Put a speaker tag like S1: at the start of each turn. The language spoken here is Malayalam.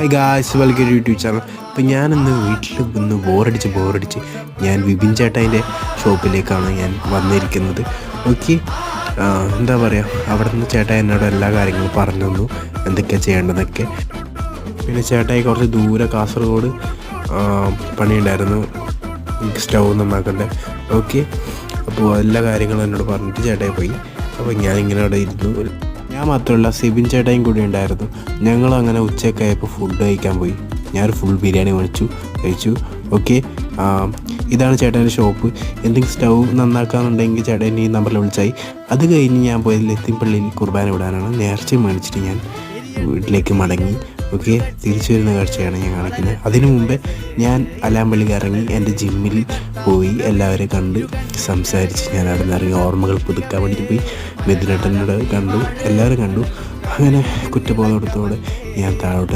S1: Hi guys welcome YouTube channel അപ്പോൾ ഞാനിന്ന് വീട്ടിൽ ഒന്ന് ബോറടിച്ച് ബോറടിച്ച് ഞാൻ വിപിൻ ചേട്ടായിന്റെ ഷോപ്പിലേക്കാണ് ഞാൻ വന്നിരിക്കുന്നത്. ഓക്കെ എന്താ പറയുക അവിടെ നിന്ന് ചേട്ടാ എന്നോട് എല്ലാ കാര്യങ്ങളും പറഞ്ഞു തന്നു. എന്തൊക്കെയാണ് ചെയ്യേണ്ടതൊക്കെ പിന്നെ ചേട്ടായി കുറച്ച് ദൂരെ കാസർഗോഡ് പണിയുണ്ടായിരുന്നു. സ്റ്റൗ നന്നാക്കണ്ടേ ഓക്കെ അപ്പോൾ എല്ലാ കാര്യങ്ങളും എന്നോട് പറഞ്ഞിട്ട് ചേട്ടായി പോയി. അപ്പോൾ ഞാൻ ഇങ്ങനെ അവിടെ ഇരുന്നു. ഞാൻ മാത്രമല്ല സിബിൻ ചേട്ടായും കൂടി ഉണ്ടായിരുന്നു. ഞങ്ങൾ അങ്ങനെ ഉച്ചയൊക്കെ ആയപ്പോൾ ഫുഡ് കഴിക്കാൻ പോയി. ഞാനൊരു ഫുൾ ബിരിയാണി മേടിച്ചു. കഴിച്ചു. ഓക്കെ ഇതാണ് ചേട്ടന്റെ ഷോപ്പ് എന്തെങ്കിലും സ്റ്റൗ നന്നാക്കാന്നുണ്ടെങ്കിൽ ചേട്ടൻ ഈ നമ്പറിൽ വിളിച്ചായി. അത് കഴിഞ്ഞ് ഞാൻ പോയത് ലത്തിപ്പള്ളിയിൽ കുർബാന വിടാനാണ്. നേർച്ച മേടിച്ചിട്ട് ഞാൻ വീട്ടിലേക്ക് മടങ്ങി. ഓക്കെ തിരിച്ചു വരുന്ന കാഴ്ചയാണ് ഞാൻ കാണിക്കുന്നത്. അതിനു മുമ്പേ ഞാൻ അലാമ്പള്ളി ഇറങ്ങി എന്റെ ജിമ്മിൽ പോയി. എല്ലാവരെയും കണ്ട് സംസാരിച്ച് ഞാൻ അവിടെ നിന്ന് ഇറങ്ങി. ഓർമ്മകൾ പുതുക്കാൻ വേണ്ടി പോയി. മിഥുനേട്ടനോട് കണ്ടു എല്ലാവരും കണ്ടു. അങ്ങനെ കുറ്റബോധത്തോടെ ഞാൻ താഴോട്ട്